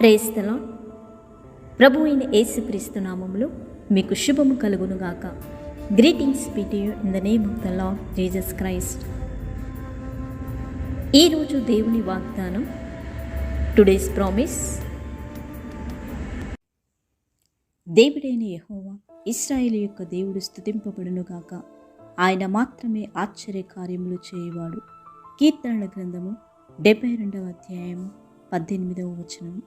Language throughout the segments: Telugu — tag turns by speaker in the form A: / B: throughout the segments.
A: ప్రేస్తలో ప్రభు అయిన యేసుక్రీస్తు నామములు మీకు శుభము కలుగునుగాక. Greetings PT in the name of the Lord Jesus Christ ఈరోజు దేవుని వాగ్దానం టుడేస్ ప్రామిస్ దేవుడైన యహోవా ఇస్రాయేల్ యొక్క దేవుడు స్థుతింపబడునుగాక ఆయన మాత్రమే ఆశ్చర్య కార్యములు చేయవాడు. కీర్తనల గ్రంథము డెబ్బై రెండవ అధ్యాయము పద్దెనిమిదవ వచనం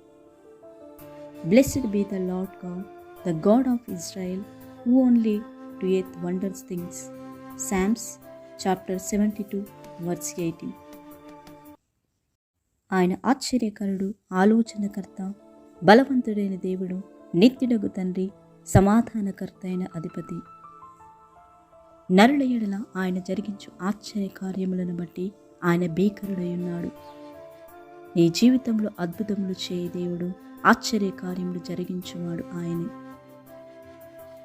A: blessed be the Lord God the God of Israel who only doeth wonders things Psalms chapter seventy two verse eighteen ఆయన ఆశ్చర్యకరుడు ఆలోచనకర్త బలవంతుడైన దేవుడు నిత్యుడగు తండ్రి సమాధానకర్త అయిన అధిపతి. నరుల ఎడల ఆయన జరిగించు ఆశ్చర్య కార్యములను బట్టి ఆయన భీకరుడై ఉన్నాడు. నీ జీవితంలో అద్భుతములు చేయ దేవుడు. ఆశ్చర్య కార్యములు జరిగించువాడు ఆయనే.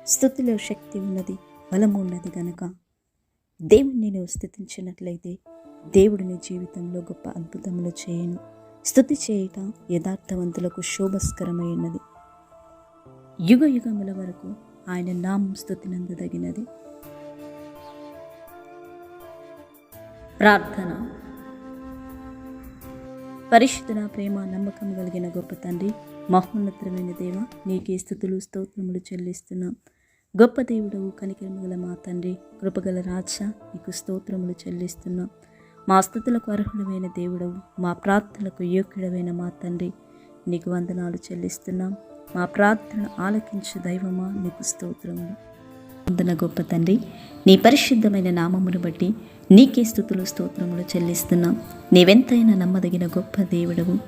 A: స్థుతిలో శక్తి ఉన్నది బలము ఉన్నది గనక. దేవుణ్ణి నువ్వు స్థుతించినట్లయితే దేవుడు నీ జీవితంలో గొప్ప అద్భుతములు చేయను. స్థుతి చేయట యథార్థవంతులకు శోభస్కరమైనది యుగ యుగముల వరకు ఆయన నామం స్థుతినందదగినది. ప్రార్థన. పరిశుద్ధుల ప్రేమ నమ్మకం కలిగిన గొప్ప తండ్రి మహోన్నతమైన దేవ నీకే స్థుతులు స్తోత్రములు చెల్లిస్తున్నాం. గొప్ప దేవుడవు కనికరము గల మా తండ్రి కృపగల రాజ నీకు స్తోత్రములు చెల్లిస్తున్నాం. మా స్థుతులకు అర్హుడమైన దేవుడవు మా ప్రార్థనలకు యోగ్యుడమైన మా తండ్రి నీకు వందనాలు చెల్లిస్తున్నాం. మా ప్రార్థన ఆలకించు దైవమా నీకు స్తోత్రములు. వందన గొప్ప తండ్రి. నీ పరిశుద్ధమైన నామమును బట్టి నీకే స్థుతులు స్తోత్రములు చెల్లిస్తున్నాం. నీవెంతైనా నమ్మదగిన గొప్ప దేవుడవు.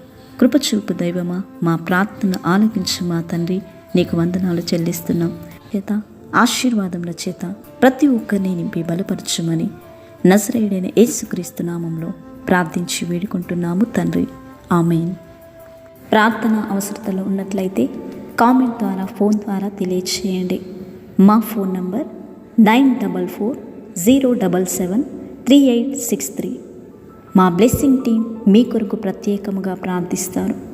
A: కృపచూపు దైవమా మా ప్రార్థన ఆలకించు మా తండ్రి. నీకు వందనాలు చెల్లిస్తున్నాం. చేత ఆశీర్వాదముల చేత ప్రతి ఒక్కరిని నింపి బలపరచుమని నజరేయుడైన యేసుక్రీస్తు నామంలో ప్రార్థించి వేడుకుంటున్నాము తండ్రి. ఆమెన్. ప్రార్థన అవసరతలో ఉన్నట్లయితే కామెంట్ ద్వారా ఫోన్ ద్వారా తెలియచేయండి. మా phone number nine double four zero double seven three eight six three. మా బ్లెస్సింగ్ టీం మీ కొరకు ప్రత్యేకముగా ప్రార్థిస్తారు.